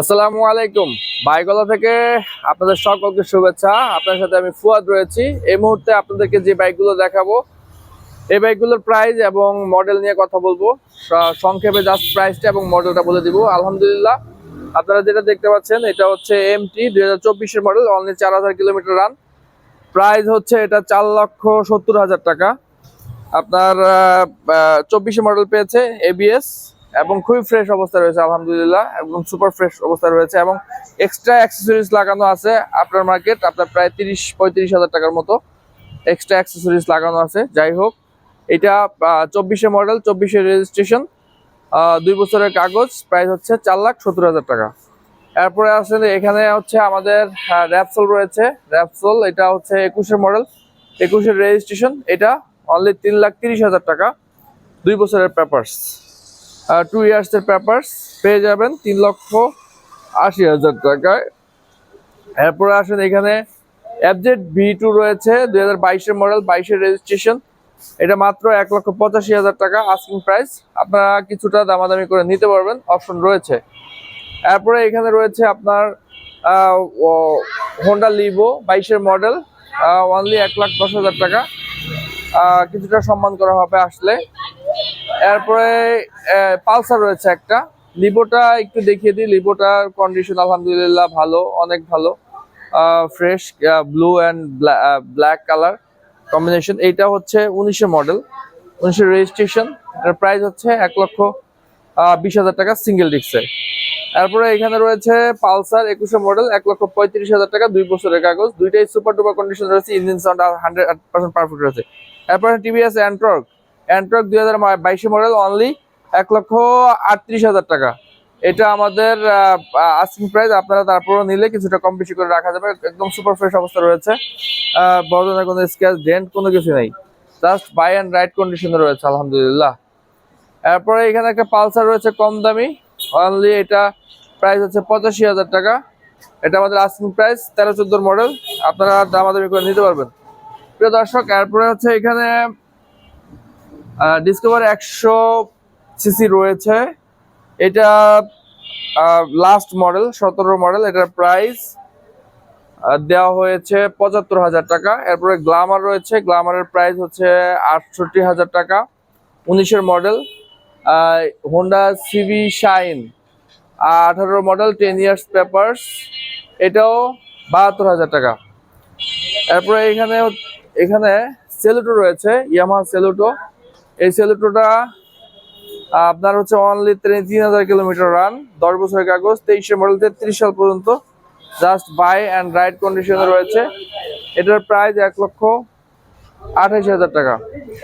আসসালামু আলাইকুম। বাইকলা থেকে আপনাদের সকলকে শুভেচ্ছা। আপনার সাথে আমি ফুয়াদ রয়েছি। এই মুহূর্তে আপনাদেরকে যে বাইকগুলো দেখাবো, এই বাইকগুলোর প্রাইস এবং মডেল নিয়ে কথা বলব। সংক্ষেপে জাস্ট প্রাইসটা এবং মডেলটা বলে দিব। আলহামদুলিল্লাহ, আপনারা যেটা দেখতে পাচ্ছেন, এটা হচ্ছে এমটি দুই হাজার চব্বিশের মডেল অনলি চার হাজার কিলোমিটার রান প্রাইস হচ্ছে এটা চার লক্ষ সত্তর হাজার টাকা। আপনার চব্বিশে মডেল পেয়েছে এবিএস এবং খুবই ফ্রেশ অবস্থা রয়েছে, আলহামদুলিল্লাহ, এবং সুপার ফ্রেশ অবস্থা রয়েছে, এবং এক্সট্রা অ্যাক্সেসরিজ লাগানো আছে আপনার মার্কেট আপনার প্রায় তিরিশ, পঁয়ত্রিশ হাজার টাকার মতো এক্সট্রা অ্যাক্সেসরিজ লাগানো আছে, যাই হোক, এটা চব্বিশে মডেল চব্বিশে রেজিস্ট্রেশন দুই বছরের কাগজ প্রাইস হচ্ছে চার লাখ সত্তর হাজার টাকা। এরপরে আসলে এখানে হচ্ছে আমাদের র্যাপসোল রয়েছে র্যাপসোল এটা হচ্ছে একুশের মডেল একুশের রেজিস্ট্রেশন এটা অনলি তিন লাখ তিরিশ হাজার টাকা, দুই বছরের পেপার্স টু ইয়ার্সের পেপার্স পেয়ে যাবেন তিন লক্ষ আশি হাজার টাকায়। এরপরে আসেন এখানে অ্যাবজেট ভি টু রয়েছে, দুই হাজার বাইশের মডেল বাইশের রেজিস্ট্রেশন এটা মাত্র এক লক্ষ পঁচাশি হাজার টাকা আস্কিং প্রাইস আপনারা কিছুটা দামাদামি করে নিতে পারবেন অপশন রয়েছে। এরপরে এখানে রয়েছে আপনার হোন্ডা লিভো বাইশের মডেল অনলি এক লাখ দশ হাজার টাকা। কিছুটা সম্মান করা হবে আসলে। এরপরে পালসার রয়েছে একটা। লিবোটা একটু দেখিয়ে দিই। লিবোটার কন্ডিশন আলহামদুলিল্লাহ ভালো, অনেক ভালো। Fresh blue and black colour combination এইটা হচ্ছে উনিশের মডেল উনিশের রেজিস্ট্রেশন এটার প্রাইস হচ্ছে এক লক্ষ বিশ হাজার টাকা সিঙ্গেল ডিস্কের তারপরে এখানে রয়েছে পালসার একুশে মডেল এক লক্ষ পঁয়ত্রিশ হাজার টাকা, দুই বছরের কাগজ। দুইটাই সুপার টুপার কন্ডিশন রয়েছে। ইঞ্জিন সাউন্ড হান্ড্রেড পারফেক্ট রয়েছে। তারপরে টিভিএস অ্যান্ট্রক অ্যান্ট্রক দুই হাজার বাইশে মডেল অনলি এক লক্ষ আটত্রিশ হাজার টাকা। এটা আমাদের আস্কিং প্রাইস আপনারা তারপরও নিলে কিছুটা কম বেশি করে রাখা যাবে। একদম সুপার ফ্রেশ অবস্থা রয়েছে। বড় ধরনের কোনো স্ক্যাচ ডেন্ট কোনো কিছু নেই। জাস্ট বাই অ্যান্ড রাইট কন্ডিশনে রয়েছে, আলহামদুলিল্লাহ। এরপরে এখানে একটা পালসার রয়েছে কম দামি। অনলি এটা প্রাইস হচ্ছে পঁচাশি হাজার টাকা। এটা আমাদের আস্কিং প্রাইস তেরো চোদ্দোর মডেল আপনারা দামাদামি করে নিতে পারবেন। প্রিয় দর্শক, এরপরে হচ্ছে এখানে ডিসকভার একশো সিসি রয়েছে। এটা লাস্ট মডেল সতেরো মডেল এটার প্রাইস দেওয়া হয়েছে পঁচাত্তর হাজার টাকা। এরপরে গ্লামার রয়েছে গ্লামারের প্রাইস হচ্ছে আটষট্টি হাজার টাকা। উনিশের মডেল হোন্ডা সিভি শাইন আঠারো মডেল টেন ইয়ার্স পেপার্স এটাও বাহাত্তর হাজার টাকা। এরপরে এখানে এখানে সেলুটো রয়েছে ইয়ামাহা সেলুটো এই সেলুটোটা আপনার হচ্ছে অনলি তিন হাজার কিলোমিটার রান দশ বছরের কাগজ, তেইশে মডেল তেত্রিশ সাল পর্যন্ত জাস্ট বাই অ্যান্ড রাইড কন্ডিশনে রয়েছে। এটার প্রাইস এক লক্ষ আঠাশ হাজার টাকা।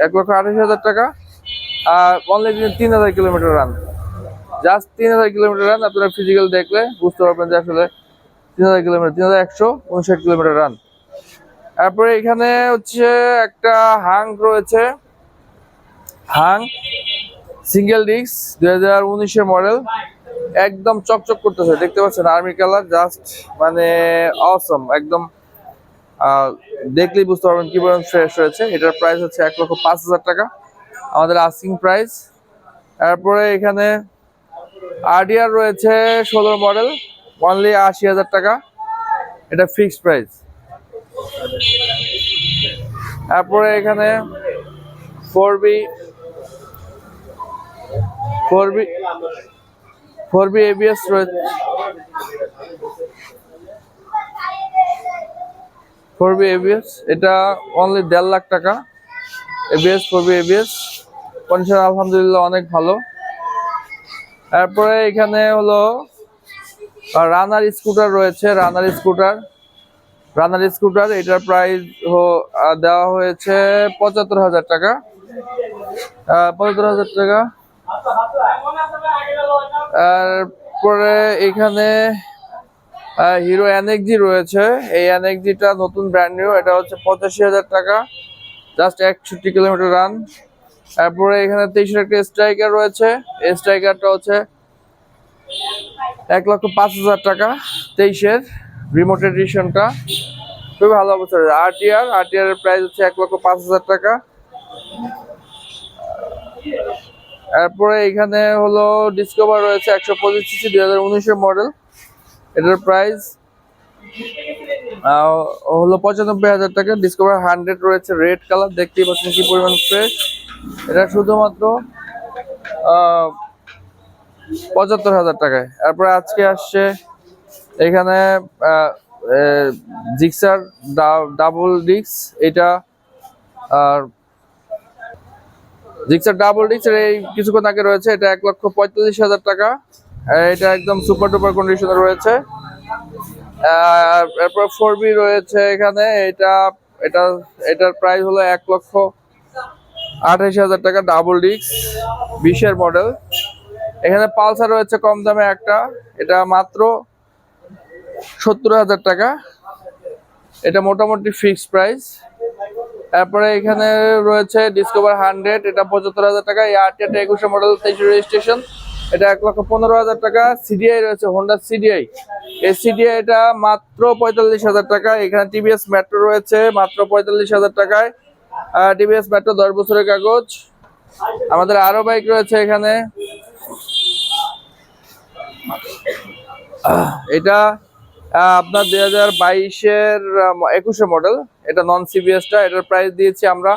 এক লক্ষ আঠাশ হাজার টাকা, আর অনলি তিন হাজার কিলোমিটার রান জাস্ট তিন হাজার কিলোমিটার রান আপনারা ফিজিক্যাল দেখলে বুঝতে পারবেন যে আসলে তিন হাজার কিলোমিটার তিন হাজার একশো উনষাট কিলোমিটার রান তারপরে এখানে হচ্ছে একটা হাং রয়েছে। হাং সিঙ্গেল ডিস্ক দুই হাজার উনিশের মডেল একদম চকচক করতেছে, দেখতে পাচ্ছেন আর্মি কালার জাস্ট মানে অসম একদম দেখলেই বুঝতে পারবেন কি পরিমাণ ফ্রেশ রয়েছে এটার প্রাইস হচ্ছে এক লক্ষ পাঁচ হাজার টাকা। আমাদের আস্কিং প্রাইস তারপরে এখানে আরডিআর রয়েছে ষোলো মডেল অনলি আশি হাজার টাকা। এটা ফিক্সড প্রাইস তারপরে এখানে four B four B four B ABS রয়েছে ফোর বি এবিএস এটা অনলি দেড় লাখ টাকা। ABS four B ABS condition আলহামদুলিল্লাহ অনেক ভালো। তারপরে এখানে হলো রানার স্কুটার রয়েছে রানার স্কুটার রানার স্কুটার এটার প্রাইস দেওয়া হয়েছে পঁচাত্তর হাজার টাকা। পঁচাত্তর হাজার টাকা। তারপরে এখানে হিরো এনএক্সজি রয়েছে। এই এনএক্সজিটা নতুন ব্র্যান্ড নিউ এটা হচ্ছে পঁচাশি হাজার টাকা। জাস্ট একষট্টি কিলোমিটার রান তারপরে এখানে তেইশের একটা স্ট্রাইকার রয়েছে। স্ট্রাইকারটা হচ্ছে এক লক্ষ পাঁচ হাজার টাকা, তেইশের রিমোট এডিশনটা খুবই ভালো অবস্থা। আরটিআর আরটিআর এর প্রাইস হচ্ছে এক লক্ষ পাঁচ হাজার টাকা। তারপরে এখানে হলো ডিসকভার রয়েছে একশো পঁচিশ সিসি দুই হাজার উনিশের মডেল এটার প্রাইস হলো পঁচানব্বই হাজার টাকা। ডিসকভার হান্ড্রেড রয়েছে রেড কালার দেখতেই পাচ্ছেন কি পরিমাণ ফ্রেশ এটা শুধুমাত্র পঁচাত্তর হাজার টাকায়। তারপরে আজকে আসছে এখানে জিক্সার ডাবল ডিক্স এটা, আর জিক্সার ডাবল ডিক্সের এই কিছুক্ষণ আগে রয়েছে, এটা এক লক্ষ পঁয়তাল্লিশ হাজার টাকা। এটা একদম সুপার টুপার কন্ডিশনে রয়েছে। এরপর ফোর বি রয়েছে এখানে, এটা এটা, এটার প্রাইস হলো এক লক্ষ আঠাশ হাজার টাকা ডাবল ডিক্স বিশের মডেল এখানে পালসার রয়েছে কম দামে একটা, এটা মাত্র সত্তর হাজার টাকা। এটা মোটামুটি ফিক্সড প্রাইস তারপরে এখানে রয়েছে ডিসকভার হান্ড্রেড এটা পঁচাত্তর হাজার টাকা এটা একুশে মডেল তেইশে রেজিস্ট্রেশন এটা এক লক্ষ পনেরো হাজার টাকা সিডিআই রয়েছে হোন্ডা সিডিআই এই সিডিআই এটা মাত্র পঁয়তাল্লিশ হাজার টাকা, এখানে টিভিএস মেট্রো রয়েছে মাত্র পঁয়তাল্লিশ হাজার টাকায়, আর টিভিএস মেট্রো দশ বছরের কাগজ, আমাদের আরও বাইক রয়েছে এখানে, এটা আপনার দুই হাজার বাইশের একুশে মডেল এটা নন সিবিএসটা এটার প্রাইস দিয়েছি আমরা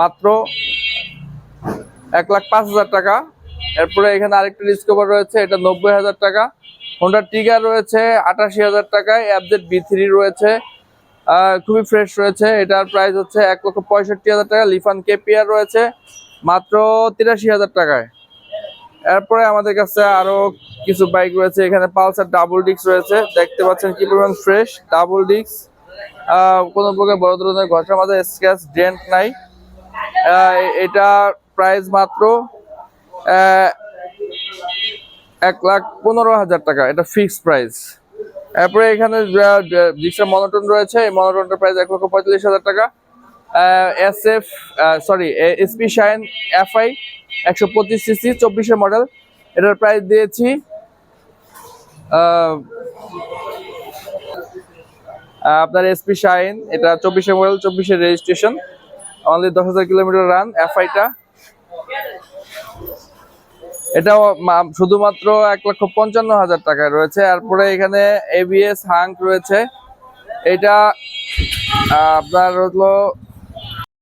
মাত্র এক লাখ পাঁচ হাজার টাকা। এরপরে এখানে আরেকটা ডিসকভার রয়েছে, এটা নব্বই হাজার টাকা। হোন্ডা টিগার রয়েছে, আটাশি হাজার টাকায়। অ্যাপজেড বি থ্রি রয়েছে খুবই ফ্রেশ রয়েছে। এটার প্রাইস হচ্ছে এক লক্ষ পঁয়ষট্টি হাজার টাকা। লিফান কেপিআর রয়েছে, মাত্র তিরাশি হাজার টাকায়। এরপরে আমাদের কাছে আরও কিছু বাইক রয়েছে, এখানে পালসার ডাবল ডিক্স রয়েছে, দেখতে পাচ্ছেন কি পরিমাণ ফ্রেশ ডাবল ডিক্স কোনো প্রকার বড় ধরনের ঘষার মাঝে স্ক্র্যাচ ডেন্ট নাই। এটা প্রাইস মাত্র এক লাখ পনেরো হাজার টাকা, এটা ফিক্সড প্রাইস এরপরে এখানে জিক্সার মনোটন রয়েছে, এই মনোটনটার প্রাইস এক লক্ষ পঁয়তাল্লিশ হাজার টাকা। S F sorry SP Shine FI একশো পঁচিশ সিসি চব্বিশের মডেল এটার প্রাইস দিয়েছি আপনার এসপি শাইন এটা চব্বিশে মডেল চব্বিশের রেজিস্ট্রেশন অনলি দশ হাজার কিলোমিটার রান এফআইটা এটাও শুধুমাত্র এক লক্ষ পঞ্চান্ন হাজার টাকায় রয়েছে। তারপরে এখানে এবিএস হাঙ্ক রয়েছে। এটা আপনার হলো